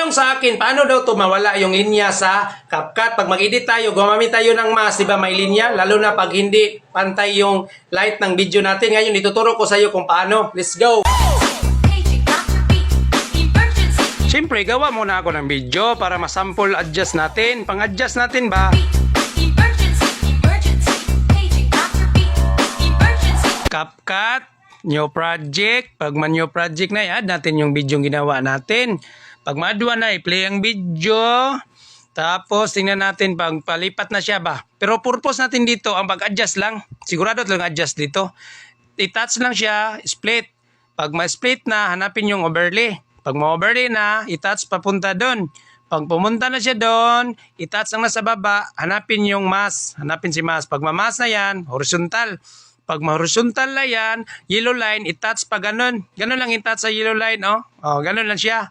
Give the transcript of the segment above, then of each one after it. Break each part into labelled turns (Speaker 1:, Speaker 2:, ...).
Speaker 1: nagtanong sa akin, paano daw to mawala yung linya sa CapCut? Pag mag-edit tayo, gumamit tayo ng mask, di ba may linya? Lalo na pag hindi pantay yung light ng video natin. Ngayon, ituturo ko sa iyo kung paano. Let's go! Siyempre, gawa muna ako ng video para masample adjust natin. Pang-adjust natin ba? CapCut, new project. Pag man new project na, i-add natin yung video ginawa natin. Pag madwa na, i-play ang video. Tapos, tingnan natin pag palipat na siya ba. Pero purpose natin dito, ang pag-adjust lang. Sigurado lang adjust dito. I-touch lang siya, split. Pag ma-split na, hanapin yung overlay. Pag ma-overlay na, i-touch papunta doon. Pag pumunta na siya doon, i-touch lang na sa baba, hanapin yung mask. Hanapin si mask. Pag mamas na yan, horizontal. Pag ma-horizontal na yan, yellow line, i-touch pa ganun. Ganun lang i-touch sa yellow line, oh. Oh, ganun lang siya.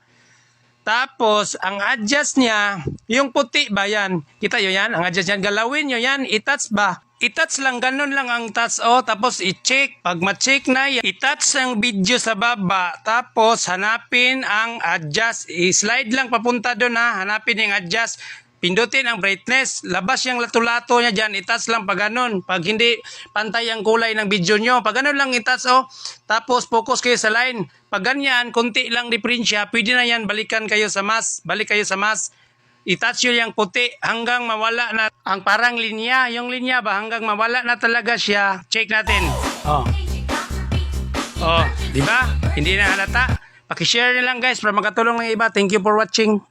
Speaker 1: Tapos, ang adjust niya, yung puti ba yan? Kita nyo yan? Ang adjust niya, galawin nyo yan, i-touch ba? I-touch lang, ganun lang ang touch, oh. Tapos, i-check. Pag ma-check na yan, i-touch ang video sa baba. Tapos, hanapin ang adjust. I-slide lang papunta doon, ha. Hanapin yung adjust. Pindutin ang brightness. Labas yung lato-lato niya dyan. I-touch lang pag ganun. Pag hindi pantay ang kulay ng video nyo. Pag ganun lang i-touch, oh. Tapos focus kayo sa line. Pag ganyan, konti lang diferensya, pwede na yan. Balikan kayo sa mas. Balik kayo sa mas. I-touch nyo yung puti hanggang mawala na ang parang linya. Yung linya ba hanggang mawala na talaga siya. Check natin. Oh. Oh, di ba? Hindi na halata. Paki-share na lang guys para makatulong ng iba. Thank you for watching.